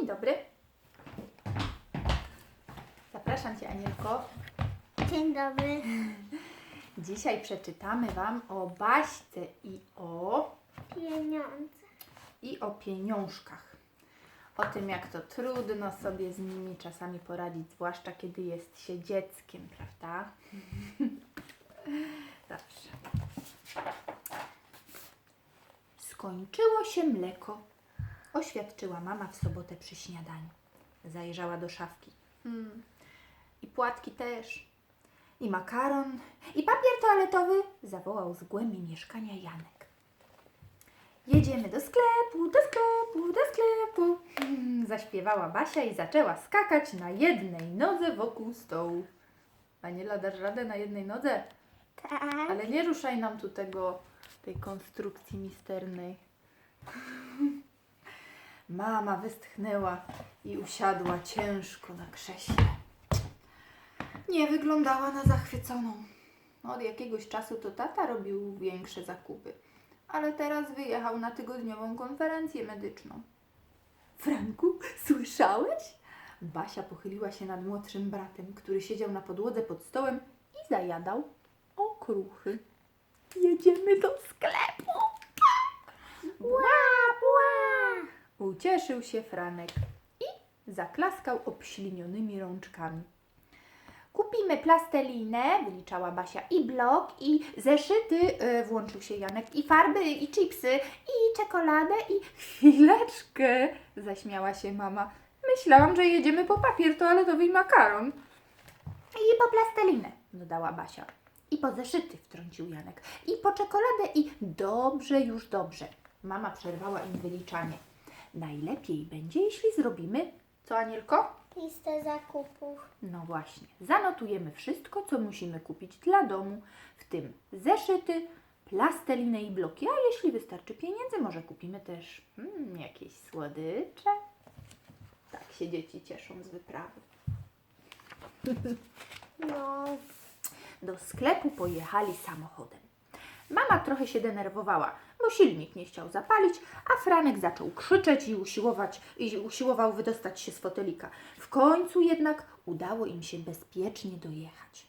Dzień dobry. Zapraszam Cię, Anielko. Dzień dobry. Dzisiaj przeczytamy Wam o Baśce i o, Pieniądze. i o pieniążkach. O tym, jak to trudno sobie z nimi czasami poradzić, zwłaszcza kiedy jest się dzieckiem, prawda? Dobrze. Skończyło się mleko, oświadczyła mama w sobotę przy śniadaniu. Zajrzała do szafki. Hmm. I płatki też. I makaron, i papier toaletowy, zawołał z głębi mieszkania Janek. Jedziemy do sklepu, do sklepu, do sklepu. Hmm, zaśpiewała Basia i zaczęła skakać na jednej nodze wokół stołu. Aniela, dasz radę na jednej nodze? Tak. Ale nie ruszaj nam tu tego, tej konstrukcji misternej. Mama westchnęła i usiadła ciężko na krześle. Nie wyglądała na zachwyconą. Od jakiegoś czasu to tata robił większe zakupy, ale teraz wyjechał na tygodniową konferencję medyczną. Franku, słyszałeś? Basia pochyliła się nad młodszym bratem, który siedział na podłodze pod stołem i zajadał okruchy. Jedziemy do sklepu. Bła. Ucieszył się Franek i zaklaskał obślinionymi rączkami. Kupimy plastelinę, wyliczała Basia, i blok, i zeszyty, e, włączył się Janek, i farby, i chipsy, i czekoladę, i chwileczkę, zaśmiała się mama. Myślałam, że jedziemy po papier toaletowy i makaron. I po plastelinę, dodała Basia. I po zeszyty, wtrącił Janek. I po czekoladę, i dobrze, już dobrze. Mama przerwała im wyliczanie. Najlepiej będzie, jeśli zrobimy, co Anielko? Listę zakupów. No właśnie, zanotujemy wszystko, co musimy kupić dla domu, w tym zeszyty, plastelinę i bloki, a jeśli wystarczy pieniędzy, może kupimy też mm, jakieś słodycze. Tak się dzieci cieszą z wyprawy. No. Do sklepu pojechali samochodem. Mama trochę się denerwowała, bo silnik nie chciał zapalić, a Franek zaczął krzyczeć i usiłować, i usiłował wydostać się z fotelika. W końcu jednak udało im się bezpiecznie dojechać.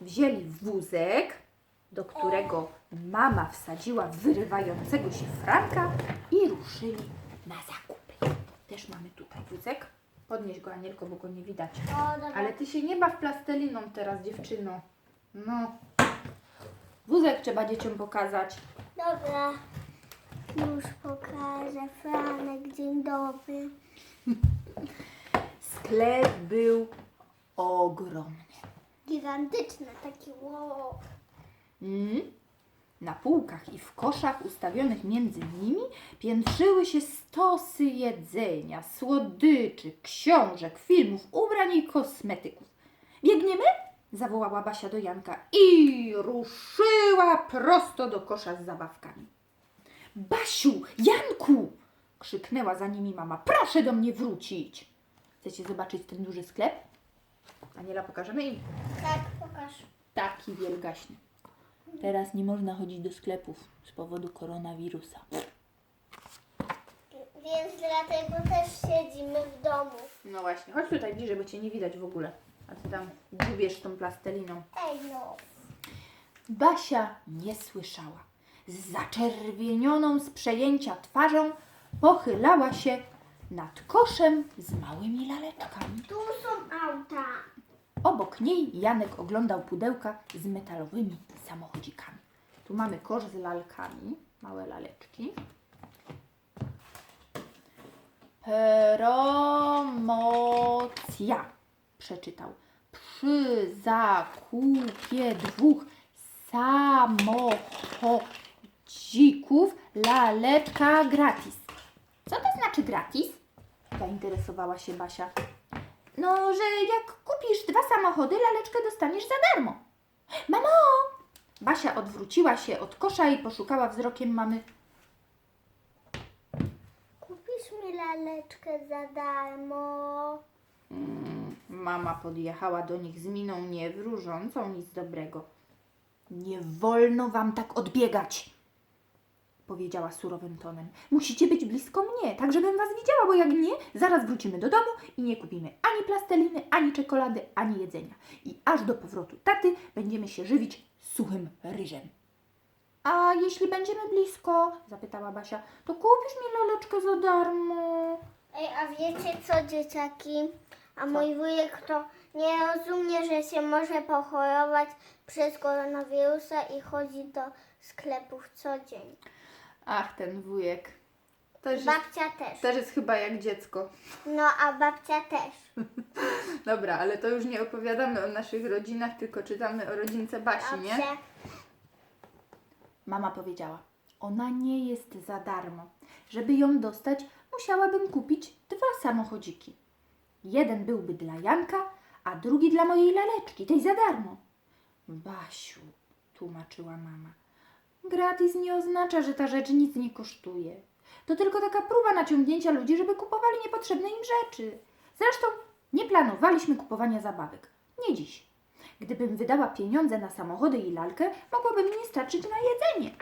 Wzięli wózek, do którego mama wsadziła wyrywającego się Franka i ruszyli na zakupy. Też mamy tutaj wózek. Podnieś go, Anielko, bo go nie widać. Ale ty się nie baw plasteliną teraz, dziewczyno. No. Wózek trzeba dzieciom pokazać. Dobra. Już pokażę. Franek, dzień dobry. Sklep był ogromny. Gigantyczny taki wow. Mm. Na półkach i w koszach ustawionych między nimi piętrzyły się stosy jedzenia, słodyczy, książek, filmów, ubrań i kosmetyków. Biegniemy? Zawołała Basia do Janka i ruszyła prosto do kosza z zabawkami. Basiu, Janku! krzyknęła za nimi mama. Proszę do mnie wrócić. Chcecie zobaczyć ten duży sklep? Aniela, pokażemy im. Tak, pokaż. Taki wielgaśny. Teraz nie można chodzić do sklepów z powodu koronawirusa. Więc dlatego też siedzimy w domu. No właśnie, chodź tutaj bliżej, bo cię nie widać w ogóle. A ty tam gubiesz tą plasteliną. Ej no. Basia nie słyszała. Z zaczerwienioną z przejęcia twarzą pochylała się nad koszem z małymi laleczkami. Tu są auta. Obok niej Janek oglądał pudełka z metalowymi samochodzikami. Tu mamy kosz z lalkami, małe laleczki. Promocja, przeczytał. Przy zakupie dwóch samochodzików laleczka gratis. Co to znaczy gratis? Zainteresowała się Basia. No, że jak kupisz dwa samochody, laleczkę dostaniesz za darmo. Mamo! Basia odwróciła się od kosza i poszukała wzrokiem mamy. Kupisz mi laleczkę za darmo. Mama podjechała do nich z miną niewróżącą nic dobrego. Nie wolno wam tak odbiegać! powiedziała surowym tonem. Musicie być blisko mnie, tak żebym was widziała, bo jak nie, zaraz wrócimy do domu i nie kupimy ani plasteliny, ani czekolady, ani jedzenia. I aż do powrotu taty będziemy się żywić suchym ryżem. A jeśli będziemy blisko, zapytała Basia, to kupisz mi laleczkę za darmo. Ej, a wiecie co, dzieciaki? A mój wujek to nie rozumie, że się może pochorować przez koronawirusa i chodzi do sklepów co dzień. Ach, ten wujek. Też jest, Babcia też. też jest chyba jak dziecko. No, a babcia też. Dobra, ale to już nie opowiadamy o naszych rodzinach, tylko czytamy o rodzince Basi, nie? Dobrze. Mama powiedziała, ona nie jest za darmo. Żeby ją dostać, musiałabym kupić dwa samochodziki. Jeden byłby dla Janka, a drugi dla mojej laleczki, tej za darmo. Basiu, tłumaczyła mama, gratis nie oznacza, że ta rzecz nic nie kosztuje. To tylko taka próba naciągnięcia ludzi, żeby kupowali niepotrzebne im rzeczy. Zresztą nie planowaliśmy kupowania zabawek. Nie dziś. Gdybym wydała pieniądze na samochody i lalkę, mogłoby mi nie starczyć na jedzenie.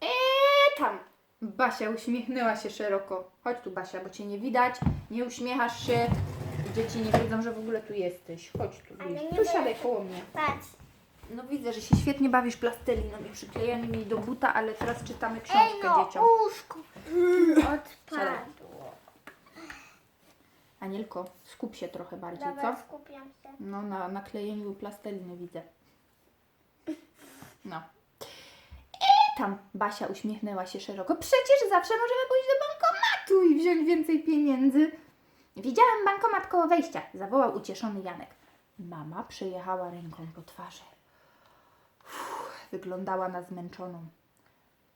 Eee, tam! Basia uśmiechnęła się szeroko. Chodź tu, Basia, bo cię nie widać, nie uśmiechasz się. i Dzieci nie wiedzą, że w ogóle tu jesteś. Chodź tu, Ale Wilk. nie tu będę- siadaj koło mnie. Patrz. No widzę, że się świetnie bawisz plasteliną i przyklejaniem jej do buta, ale teraz czytamy Ej, książkę no, dzieciom. łóżko. Odpadło. Anielko, skup się trochę bardziej, Dobra, co? skupiam się. No, na naklejeniu plasteliny widzę. No. Tam Basia uśmiechnęła się szeroko. Przecież zawsze możemy pójść do bankomatu i wziąć więcej pieniędzy. Widziałem bankomat koło wejścia, zawołał ucieszony Janek. Mama przejechała ręką po twarzy. Uff, wyglądała na zmęczoną.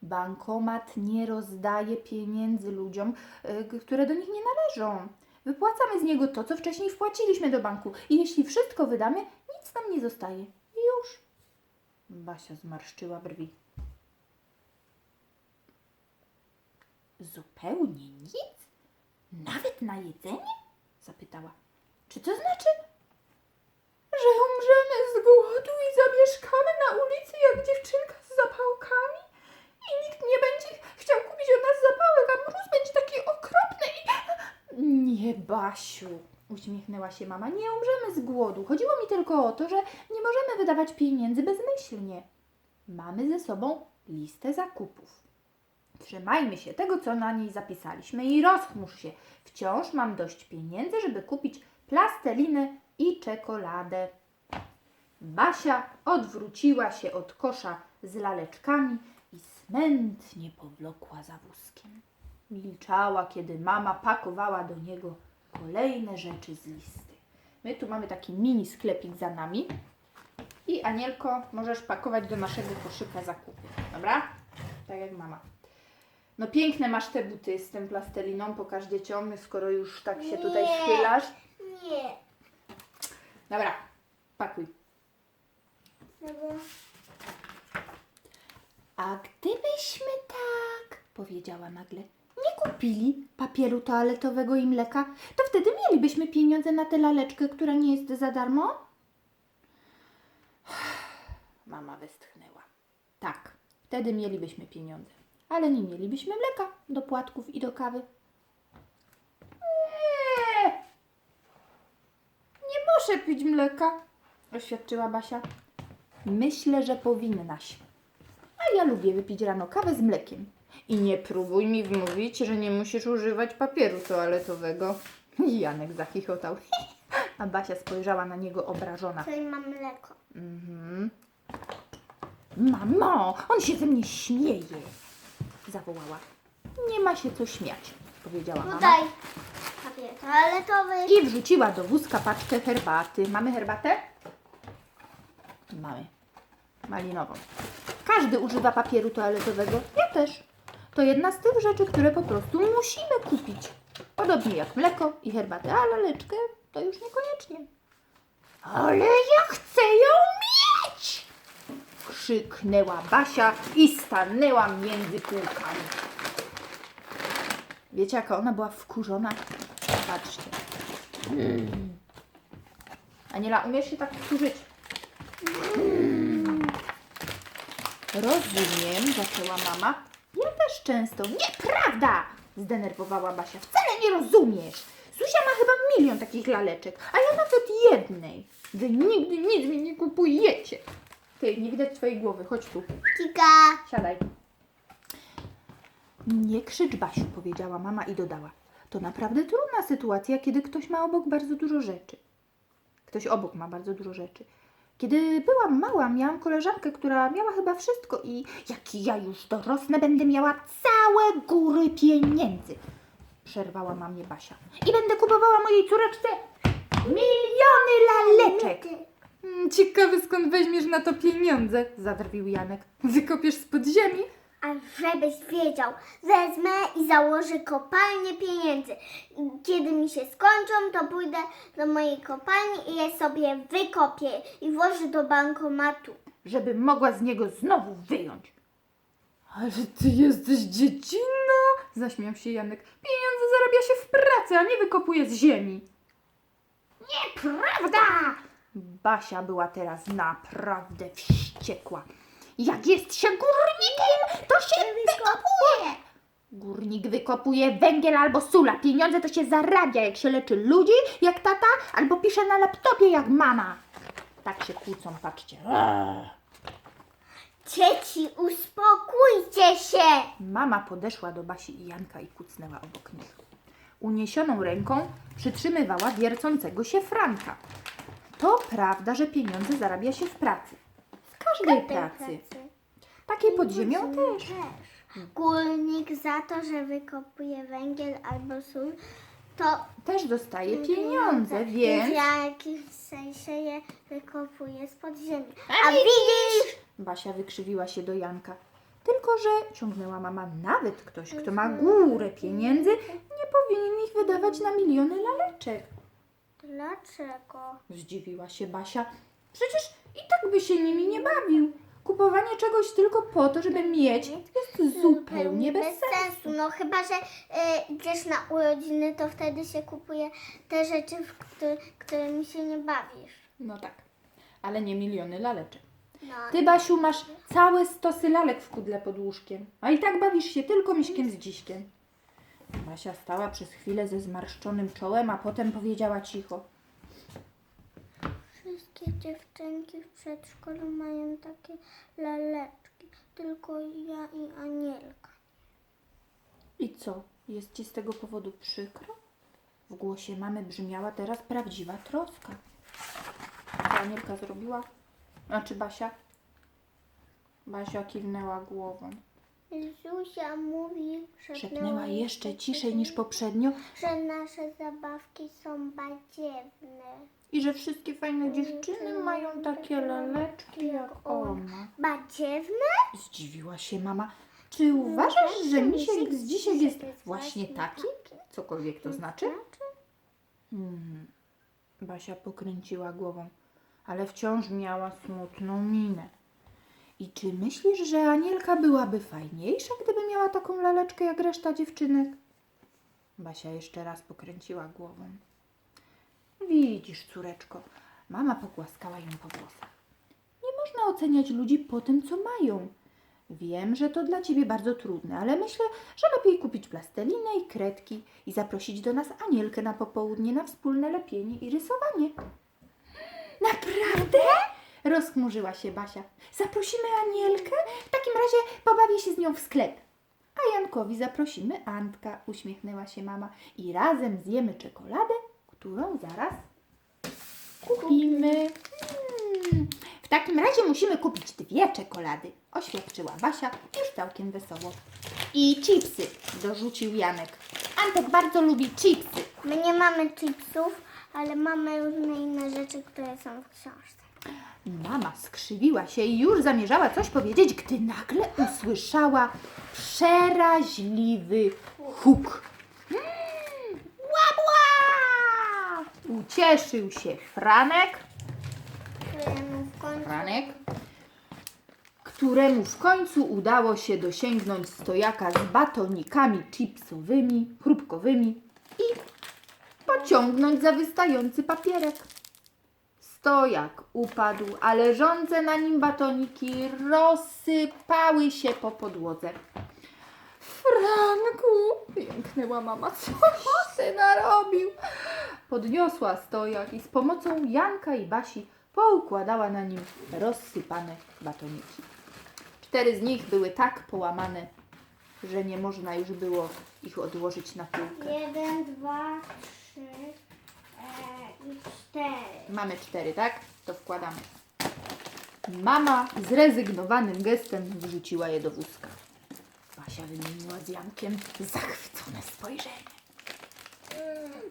Bankomat nie rozdaje pieniędzy ludziom, y, które do nich nie należą. Wypłacamy z niego to, co wcześniej wpłaciliśmy do banku i jeśli wszystko wydamy, nic nam nie zostaje. Już. Basia zmarszczyła brwi. Zupełnie nic? Nawet na jedzenie? Zapytała. Czy to znaczy, że umrzemy z głodu i zamieszkamy na ulicy jak dziewczynka z zapałkami? I nikt nie będzie chciał kupić od nas zapałek, a mróz będzie taki okropny i... Nie, Basiu, uśmiechnęła się mama, nie umrzemy z głodu. Chodziło mi tylko o to, że nie możemy wydawać pieniędzy bezmyślnie. Mamy ze sobą listę zakupów. Trzymajmy się tego, co na niej zapisaliśmy i rozchmurz się. Wciąż mam dość pieniędzy, żeby kupić plastelinę i czekoladę. Basia odwróciła się od kosza z laleczkami i smętnie powlokła za wózkiem. Milczała, kiedy mama pakowała do niego kolejne rzeczy z listy. My tu mamy taki mini sklepik za nami. I Anielko, możesz pakować do naszego koszyka zakupy. Dobra? Tak jak mama. No piękne masz te buty z tym plastelliną, pokaż dzieciom, skoro już tak się tutaj Nie. schylasz. Nie. Dobra, pakuj. Dobra. A gdybyśmy tak, powiedziała nagle, nie kupili papieru toaletowego i mleka, to wtedy mielibyśmy pieniądze na tę laleczkę, która nie jest za darmo? Mama westchnęła. Tak, wtedy mielibyśmy pieniądze, ale nie mielibyśmy mleka do płatków i do kawy. Nie, nie muszę pić mleka, oświadczyła Basia. Myślę, że powinnaś. A ja lubię wypić rano kawę z mlekiem. I nie próbuj mi wmówić, że nie musisz używać papieru toaletowego. Janek zachichotał. A Basia spojrzała na niego obrażona. Tutaj mam mleko. Mhm. Mamo, on się ze mnie śmieje, zawołała. Nie ma się co śmiać, powiedziała mama. Tutaj papier toaletowy. I wrzuciła do wózka paczkę herbaty. Mamy herbatę? Mamy. Malinową. Każdy używa papieru toaletowego. Ja też. To jedna z tych rzeczy, które po prostu musimy kupić. Podobnie jak mleko i herbatę, a laleczkę to już niekoniecznie. Ale ja chcę ją mieć! Krzyknęła Basia i stanęła między półkami. Wiecie, jaka ona była wkurzona? Patrzcie. Aniela, umiesz się tak wkurzyć? Rozumiem, zaczęła mama. Ja też często. Nieprawda! Zdenerwowała Basia. Wcale nie rozumiesz. Zuzia ma chyba milion takich laleczek, a ja nawet jednej. Wy nigdy nic mi nie kupujecie. Ty, nie widać twojej głowy. Chodź tu. Kika. Siadaj. Nie krzycz, Basiu, powiedziała mama i dodała. To naprawdę trudna sytuacja, kiedy ktoś ma obok bardzo dużo rzeczy. Ktoś obok ma bardzo dużo rzeczy. Kiedy byłam mała, miałam koleżankę, która miała chyba wszystko i jak ja już dorosnę, będę miała całe góry pieniędzy. Przerwała mamie Basia. I będę kupowała mojej córeczce miliony laleczek. Mm, Ciekawe skąd weźmiesz na to pieniądze, zadrwił Janek. Wykopiesz spod ziemi? A żebyś wiedział, wezmę i założę kopalnię pieniędzy. I Kiedy mi się skończą, to pójdę do mojej kopalni i je sobie wykopię i włożę do bankomatu. Żeby mogła z niego znowu wyjąć. Ale ty jesteś dziecinna, zaśmiał się Janek. Pieniądze zarabia się w pracy, a nie wykopuje z ziemi. Nieprawda! Basia była teraz naprawdę wściekła. Jak jest się górnikiem, to się wykopuje. Górnik wykopuje węgiel albo sula. Pieniądze to się zarabia, jak się leczy ludzi, jak tata, albo pisze na laptopie, jak mama. Tak się kłócą, patrzcie. Dzieci, uspokójcie się! Mama podeszła do Basi i Janka i kucnęła obok nich. Uniesioną ręką przytrzymywała wiercącego się franka. To prawda, że pieniądze zarabia się w pracy. W każdej pracy. Takiej pod ziemią też. Górnik za to, że wykopuje węgiel albo sól, to Też dostaje pieniądze, więc... w jakimś sensie je wykopuje spod ziemi. A A widzisz? Basia wykrzywiła się do Janka. Tylko, że ciągnęła mama, nawet ktoś, kto ma górę pieniędzy, nie powinien ich wydawać na miliony laleczek. Dlaczego? Zdziwiła się Basia. Przecież i tak by się nimi nie bawił. Kupowanie czegoś tylko po to, żeby mieć, jest zupełnie bez sensu. No chyba, że y, idziesz na urodziny, to wtedy się kupuje te rzeczy, w któ- którymi się nie bawisz. No tak, ale nie miliony laleczek. No. Ty, Basiu, masz całe stosy lalek w pudle pod łóżkiem, a i tak bawisz się tylko miśkiem z dziśkiem. Basia stała przez chwilę ze zmarszczonym czołem, a potem powiedziała cicho. Wszystkie dziewczynki w przedszkolu mają takie laleczki, tylko ja i Anielka. I co, jest ci z tego powodu przykro? W głosie mamy brzmiała teraz prawdziwa troska. Co Anielka zrobiła? A czy Basia? Basia kiwnęła głową. Zuzia mówi, Szepnęła jeszcze ciszej niż poprzednio że nasze zabawki są badziewne. i że wszystkie fajne dziewczyny mają takie laleczki jak ona. Badziewne? Zdziwiła się mama. Czy uważasz, że misiek z dzisiaj jest właśnie taki? Cokolwiek to znaczy? Hmm. Basia pokręciła głową, ale wciąż miała smutną minę. I czy myślisz, że Anielka byłaby fajniejsza, gdyby miała taką laleczkę jak reszta dziewczynek? Basia jeszcze raz pokręciła głową. Widzisz, córeczko, mama pogłaskała ją po włosach. Nie można oceniać ludzi po tym, co mają. Wiem, że to dla ciebie bardzo trudne, ale myślę, że lepiej kupić plastelinę i kredki i zaprosić do nas Anielkę na popołudnie na wspólne lepienie i rysowanie. Naprawdę? Rozchmurzyła się Basia. Zaprosimy Anielkę? W takim razie pobawię się z nią w sklep. A Jankowi zaprosimy Antka, uśmiechnęła się mama. I razem zjemy czekoladę, którą zaraz kupimy. Hmm. W takim razie musimy kupić dwie czekolady, oświadczyła Basia już całkiem wesoło. I chipsy, dorzucił Janek. Antek bardzo lubi chipsy. My nie mamy chipsów, ale mamy różne inne rzeczy, które są w książce. Mama skrzywiła się i już zamierzała coś powiedzieć, gdy nagle usłyszała przeraźliwy huk. Mm, Łabła! Ucieszył się Franek, Któremu w końcu Franek, któremu w końcu udało się dosięgnąć stojaka z batonikami chipsowymi, chrupkowymi i pociągnąć za wystający papierek. Stojak upadł, a leżące na nim batoniki rozsypały się po podłodze. Franku! Jęknęła mama. Co ty narobił? Podniosła stojak i z pomocą Janka i Basi poukładała na nim rozsypane batoniki. Cztery z nich były tak połamane, że nie można już było ich odłożyć na półkę. Jeden, dwa, trzy e, cztery. Mamy cztery, tak? To wkładamy. Mama zrezygnowanym gestem wrzuciła je do wózka. Basia wymieniła z Jankiem zachwycone spojrzenie.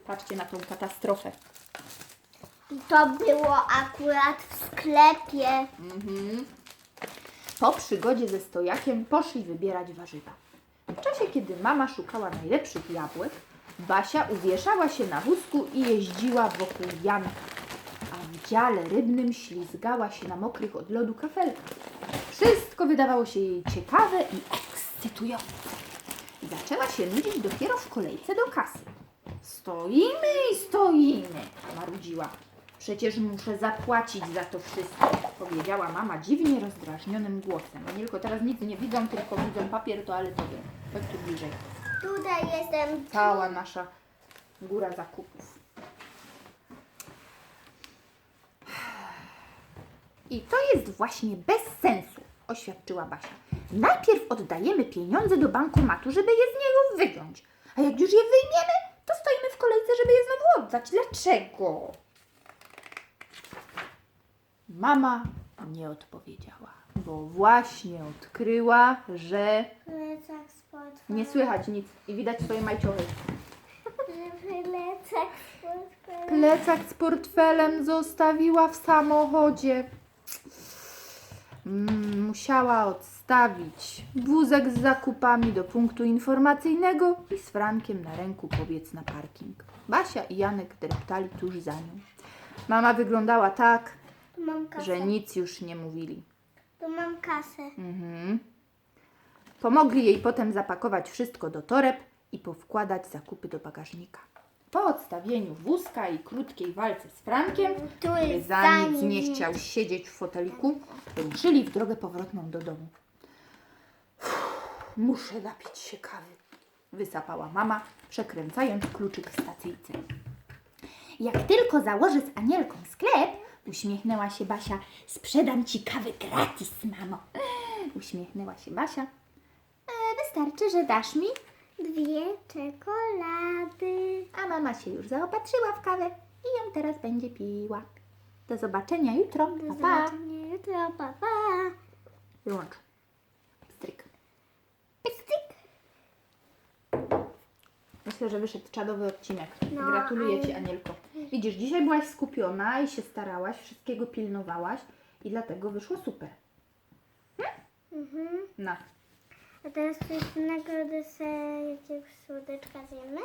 Patrzcie na tą katastrofę. I to było akurat w sklepie. Mhm. Po przygodzie ze stojakiem poszli wybierać warzywa. W czasie, kiedy mama szukała najlepszych jabłek, Basia uwieszała się na wózku i jeździła wokół Janka, a w dziale rybnym ślizgała się na mokrych od lodu kafelkach. Wszystko wydawało się jej ciekawe i ekscytujące. Zaczęła się nudzić dopiero w kolejce do kasy. Stoimy i stoimy, marudziła. Przecież muszę zapłacić za to wszystko, powiedziała mama dziwnie rozdrażnionym głosem. Anielko, teraz nic nie widzą, tylko widzą papier toaletowy. Chodź tu bliżej. Tutaj jestem. Cała nasza góra zakupów. I to jest właśnie bez sensu, oświadczyła Basia. Najpierw oddajemy pieniądze do bankomatu, żeby je z niego wyjąć. A jak już je wyjmiemy, to stoimy w kolejce, żeby je znowu oddać. Dlaczego? Mama nie odpowiedziała, bo właśnie odkryła, że Plecak z portfelem. nie słychać nic i widać swoje majciochy. Plecak z portfelem. Plecak z portfelem zostawiła w samochodzie. Mm, musiała odstawić wózek z zakupami do punktu informacyjnego i z Frankiem na ręku pobiec na parking. Basia i Janek dreptali tuż za nią. Mama wyglądała tak, Tu mam kasę. że nic już nie mówili. Tu mam kasę. Mhm. Pomogli jej potem zapakować wszystko do toreb i powkładać zakupy do bagażnika. Po odstawieniu wózka i krótkiej walce z Frankiem, Tu który jest za nic nie chciał siedzieć w foteliku, ruszyli w drogę powrotną do domu. Uff, Muszę napić się kawy, wysapała mama, przekręcając kluczyk w stacyjce. Jak tylko założę z Anielką sklep, uśmiechnęła się Basia, sprzedam ci kawę gratis, mamo. Uśmiechnęła się Basia. E, wystarczy, że dasz mi, Dwie czekolady. a mama się już zaopatrzyła w kawę i ją teraz będzie piła. Do zobaczenia jutro. Do Pa, pa. zobaczenia jutro. Pa, pa. Wyłącz. Myślę, że wyszedł czadowy odcinek. No, Gratuluję ale- Ci, Anielko. Widzisz, dzisiaj byłaś skupiona i się starałaś, wszystkiego pilnowałaś i dlatego wyszło super. Mhm. No. A teraz coś nagrody sobie jakiegoś słodeczka zjemy?